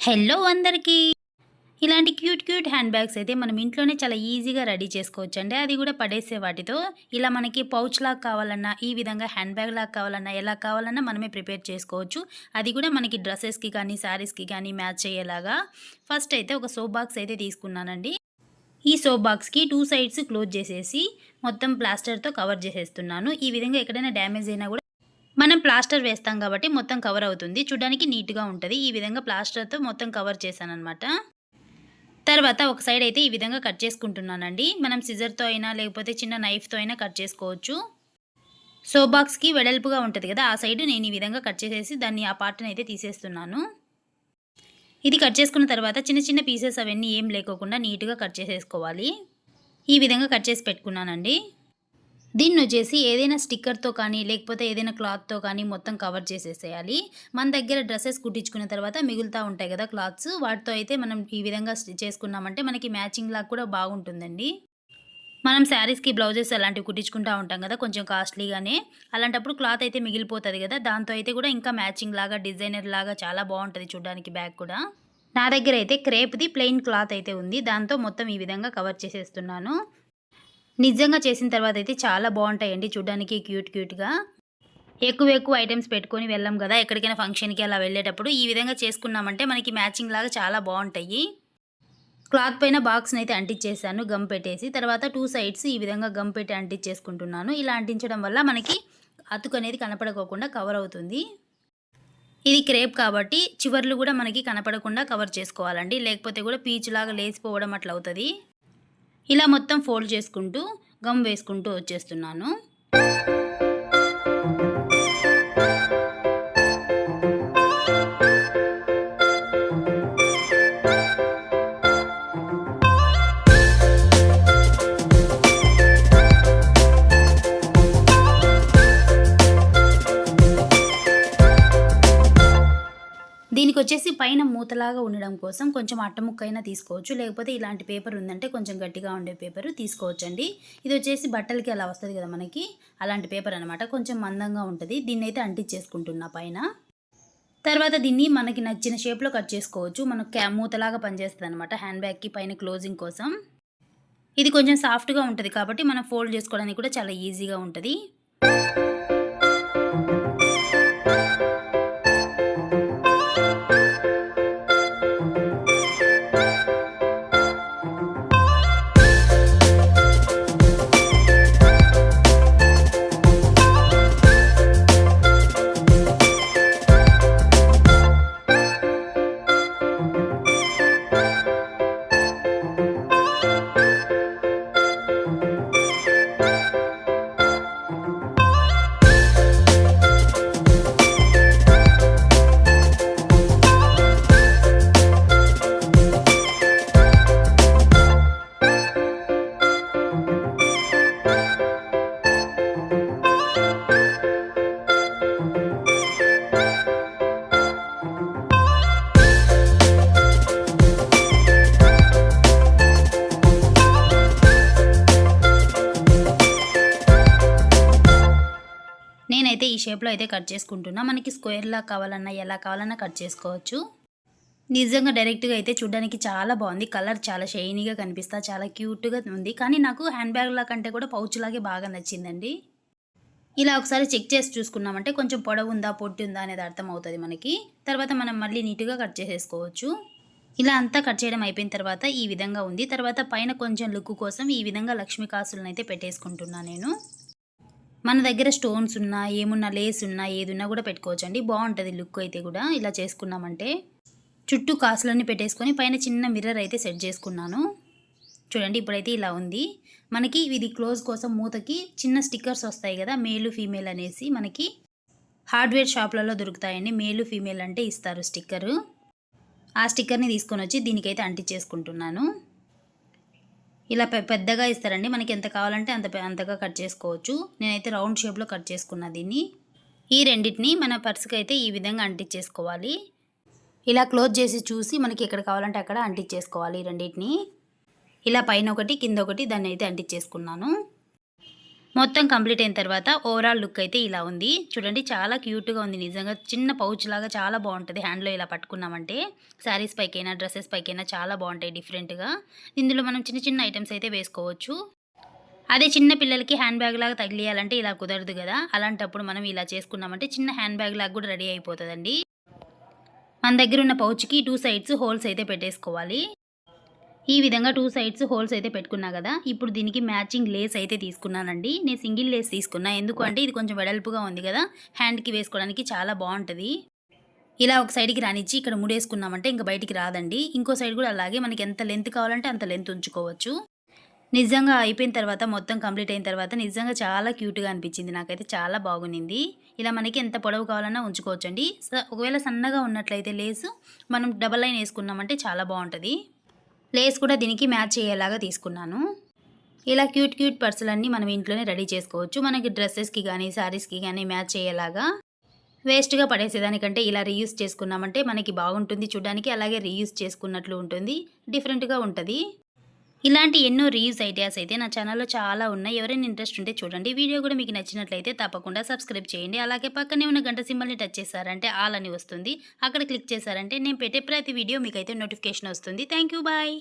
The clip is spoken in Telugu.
హలో అందరికీ. ఇలాంటి క్యూట్ క్యూట్ హ్యాండ్ బ్యాగ్స్ అయితే మనం ఇంట్లోనే చాలా ఈజీగా రెడీ చేసుకోవచ్చు అండి అది కూడా పడేసే వాటితో ఇలా మనకి పౌచ్ లాగా కావాలన్నా ఈ విధంగా హ్యాండ్ బ్యాగ్ లాగా కావాలన్నా ఎలా కావాలన్నా మనమే ప్రిపేర్ చేసుకోవచ్చు. అది కూడా మనకి డ్రెస్సెస్కి కానీ శారీస్కి కానీ మ్యాచ్ అయ్యేలాగా. ఫస్ట్ అయితే ఒక సోప్ బాక్స్ అయితే తీసుకున్నానండి. ఈ సోప్ బాక్స్కి టూ సైడ్స్ క్లోజ్ చేసేసి మొత్తం ప్లాస్టర్తో కవర్ చేసేస్తున్నాను. ఈ విధంగా ఎక్కడైనా డ్యామేజ్ అయినా కూడా మనం ప్లాస్టర్ వేస్తాం కాబట్టి మొత్తం కవర్ అవుతుంది. చూడడానికి నీట్గా ఉంటుంది. ఈ విధంగా ప్లాస్టర్తో మొత్తం కవర్ చేశాను అనమాట తర్వాత ఒక సైడ్ అయితే ఈ విధంగా కట్ చేసుకుంటున్నానండి. మనం సిజర్తో అయినా లేకపోతే చిన్న నైఫ్తో అయినా కట్ చేసుకోవచ్చు. సో బాక్స్కి వెడల్పుగా ఉంటుంది కదా ఆ సైడ్ నేను ఈ విధంగా కట్ చేసేసి దాన్ని ఆ పార్ట్ని అయితే తీసేస్తున్నాను. ఇది కట్ చేసుకున్న తర్వాత చిన్న చిన్న పీసెస్ అవన్నీ ఏం లేకోకుండా నీట్గా కట్ చేసేసుకోవాలి. ఈ విధంగా కట్ చేసి పెట్టుకున్నానండి. దీన్ని వచ్చేసి ఏదైనా స్టిక్కర్తో కానీ లేకపోతే ఏదైనా క్లాత్తో కానీ మొత్తం కవర్ చేసేసేయాలి. మన దగ్గర డ్రెస్సెస్ కుట్టించుకున్న తర్వాత మిగులుతూ ఉంటాయి కదా క్లాత్స్. వాటితో అయితే మనం ఈ విధంగా చేసుకున్నామంటే మనకి మ్యాచింగ్ లాగా కూడా బాగుంటుందండి. మనం శారీస్కి బ్లౌజెస్ అలాంటివి కుట్టించుకుంటూ ఉంటాం కదా కొంచెం కాస్ట్లీగానే. అలాంటప్పుడు క్లాత్ అయితే మిగిలిపోతుంది కదా దాంతో అయితే కూడా ఇంకా మ్యాచింగ్ లాగా డిజైనర్ లాగా చాలా బాగుంటుంది చూడడానికి బ్యాగ్ కూడా. నా దగ్గర అయితే క్రేప్ది ప్లెయిన్ క్లాత్ అయితే ఉంది. దాంతో మొత్తం ఈ విధంగా కవర్ చేసేస్తున్నాను. నిజంగా చేసిన తర్వాత అయితే చాలా బాగుంటాయండి. చూడడానికి క్యూట్ క్యూట్గా. ఎక్కువ ఎక్కువ ఐటమ్స్ పెట్టుకొని వెళ్ళాం కదా ఎక్కడికైనా ఫంక్షన్కి అలా వెళ్ళేటప్పుడు ఈ విధంగా చేసుకున్నామంటే మనకి మ్యాచింగ్ లాగా చాలా బాగుంటాయి. క్లాత్ పైన బాక్స్ని అయితే అంటించేసాను గమ్ పెట్టేసి. తర్వాత టూ సైడ్స్ ఈ విధంగా గమ్ పెట్టి అంటించేసుకుంటున్నాను ఇలా అంటించడం వల్ల మనకి అతుకు అనేది కనపడకోకుండా కవర్ అవుతుంది. ఇది క్రేప్ కాబట్టి చివర్లు కూడా మనకి కనపడకుండా కవర్ చేసుకోవాలండి. లేకపోతే కూడా పీచులాగా లేచిపోవడం అట్లా అవుతుంది. ఇలా మొత్తం ఫోల్డ్ చేసుకుంటూ గమ్ వేసుకుంటూ వచ్చేస్తున్నాను. దీనికి వచ్చేసి పైన మూతలాగా ఉండడం కోసం కొంచెం అట్టముక్క అయినా తీసుకోవచ్చు. లేకపోతే ఇలాంటి పేపర్ ఉందంటే కొంచెం గట్టిగా ఉండే పేపర్ తీసుకోవచ్చు అండి ఇది వచ్చేసి బట్టలకి అలా వస్తుంది కదా మనకి అలాంటి పేపర్ అనమాట కొంచెం మందంగా ఉంటుంది. దీన్ని అయితే అంటించేసుకుంటున్నా పైన. తర్వాత దీన్ని మనకి నచ్చిన షేప్లో కట్ చేసుకోవచ్చు. మనకు క్యా మూతలాగా పనిచేస్తుంది అనమాట హ్యాండ్ బ్యాగ్కి పైన క్లోజింగ్ కోసం. ఇది కొంచెం సాఫ్ట్గా ఉంటుంది కాబట్టి మనం ఫోల్డ్ చేసుకోవడానికి కూడా చాలా ఈజీగా ఉంటుంది. షేప్లో అయితే కట్ చేసుకుంటున్నా. మనకి స్క్వేర్లా కావాలన్నా ఎలా కావాలన్నా కట్ చేసుకోవచ్చు. నిజంగా డైరెక్ట్గా అయితే చూడడానికి చాలా బాగుంది. కలర్ చాలా షైనీగా కనిపిస్తా చాలా క్యూట్గా ఉంది. కానీ నాకు హ్యాండ్ బ్యాగ్లా కంటే కూడా పౌచ్ లాగే బాగా నచ్చిందండి. ఇలా ఒకసారి చెక్ చేసి చూసుకున్నామంటే కొంచెం పొడవు ఉందా పొట్టి ఉందా అనేది అర్థమవుతుంది మనకి. తర్వాత మనం మళ్ళీ నీట్గా కట్ చేసేసుకోవచ్చు. ఇలా అంతా కట్ చేయడం అయిపోయిన తర్వాత ఈ విధంగా ఉంది. తర్వాత పైన కొంచెం లుక్ కోసం ఈ విధంగా లక్ష్మీ కాసులను అయితే పెట్టేసుకుంటున్నా నేను. మన దగ్గర స్టోన్స్ ఉన్నా ఏమున్నా లేస్ ఉన్నా ఏది ఉన్నా కూడా పెట్టుకోవచ్చు అండి బాగుంటుంది లుక్ అయితే కూడా. ఇలా చేసుకున్నామంటే చుట్టూ కాసులన్నీ పెట్టేసుకొని పైన చిన్న మిర్రర్ అయితే సెట్ చేసుకున్నాను. చూడండి ఇప్పుడైతే ఇలా ఉంది. మనకి ఇది క్లోజ్ కోసం మూతకి చిన్న స్టిక్కర్స్ వస్తాయి కదా మేలు ఫీమేల్ అనేసి మనకి హార్డ్వేర్ షాప్లలో దొరుకుతాయండి. మేలు ఫీమేల్ అంటే ఇస్తారు స్టిక్కరు ఆ స్టిక్కర్ని తీసుకొని వచ్చి దీనికైతే అంటించేసుకుంటున్నాను. ఇలా పె పెద్దగా ఇస్తారండి. మనకి ఎంత కావాలంటే అంత అంతగా కట్ చేసుకోవచ్చు. నేనైతే రౌండ్ షేప్లో కట్ చేసుకున్నా దీన్ని. ఈ రెండింటిని మన పర్సుకి అయితే ఈ విధంగా అంటించేసుకోవాలి. ఇలా క్లోజ్ చేసి చూసి మనకి ఎక్కడ కావాలంటే అక్కడ అంటించేసుకోవాలి ఈ రెండింటిని. ఇలా పైన ఒకటి కింద ఒకటి దాన్ని అయితే అంటించేసుకున్నాను. మొత్తం కంప్లీట్ అయిన తర్వాత ఓవరాల్ లుక్ అయితే ఇలా ఉంది. చూడండి చాలా క్యూట్గా ఉంది. నిజంగా చిన్న పౌచ్ లాగా చాలా బాగుంటుంది హ్యాండ్లో ఇలా పట్టుకున్నామంటే. శారీస్ పైకైనా డ్రెస్సెస్ పైకైనా చాలా బాగుంటాయి డిఫరెంట్గా ఇందులో మనం చిన్న చిన్న ఐటమ్స్ అయితే వేసుకోవచ్చు. అదే చిన్న పిల్లలకి హ్యాండ్ బ్యాగ్ లాగా తగిలియాలంటే ఇలా కుదరదు కదా. అలాంటప్పుడు మనం ఇలా చేసుకున్నామంటే చిన్న హ్యాండ్ బ్యాగ్ లాగా కూడా రెడీ అయిపోతుందండి. మన దగ్గర ఉన్న పౌచ్కి టూ సైడ్స్ హోల్స్ అయితే పెట్టేసుకోవాలి. ఈ విధంగా టూ సైడ్స్ హోల్స్ అయితే పెట్టుకున్నా కదా ఇప్పుడు దీనికి మ్యాచింగ్ లేస్ అయితే తీసుకున్నానండి. నేను సింగిల్ లేస్ తీసుకున్నా. ఎందుకు అంటే ఇది కొంచెం వెడల్పుగా ఉంది కదా హ్యాండ్కి వేసుకోవడానికి చాలా బాగుంటుంది. ఇలా ఒక సైడ్కి రానిచ్చి ఇక్కడ ముడేసుకున్నామంటే ఇంకా బయటికి రాదండి. ఇంకో సైడ్ కూడా అలాగే మనకి ఎంత లెంత్ కావాలంటే అంత లెంత్ ఉంచుకోవచ్చు. నిజంగా అయిపోయిన తర్వాత మొత్తం కంప్లీట్ అయిన తర్వాత నిజంగా చాలా క్యూట్గా అనిపించింది. నాకైతే చాలా బాగునింది ఇలా మనకి ఎంత పొడవు కావాలన్నా ఉంచుకోవచ్చండి. ఒకవేళ సన్నగా ఉన్నట్లయితే లేసు మనం డబల్ లైన్ వేసుకున్నామంటే చాలా బాగుంటుంది. లేస్ కూడా దీనికి మ్యాచ్ అయ్యేలాగా తీసుకున్నాను. ఇలా క్యూట్ క్యూట్ పర్సులన్నీ మనం ఇంట్లోనే రెడీ చేసుకోవచ్చు. మనకి డ్రెస్సెస్కి కానీ శారీస్కి కానీ మ్యాచ్ అయ్యేలాగా వేస్ట్గా పడేసేదానికంటే ఇలా రీయూస్ చేసుకున్నామంటే మనకి బాగుంటుంది చూడడానికి. అలాగే రీయూస్ చేసుకున్నట్లు ఉంటుంది. డిఫరెంట్గా ఉంటుంది. ఇలాంటి ఎన్నో రీయూస్ ఐడియాస్ అయితే నా ఛానల్లో చాలా ఉన్నాయి. ఎవరైనా ఇంట్రెస్ట్ ఉంటే చూడండి. వీడియో కూడా మీకు నచ్చినట్లయితే తప్పకుండా సబ్స్క్రైబ్ చేయండి. అలాగే పక్కనే ఉన్న గంట సింబల్ని టచ్ చేశారంటే ఆల్ అని వస్తుంది. అక్కడ క్లిక్ చేశారంటే నేను పెట్టే ప్రతి వీడియో మీకైతే నోటిఫికేషన్ వస్తుంది. Thank you bye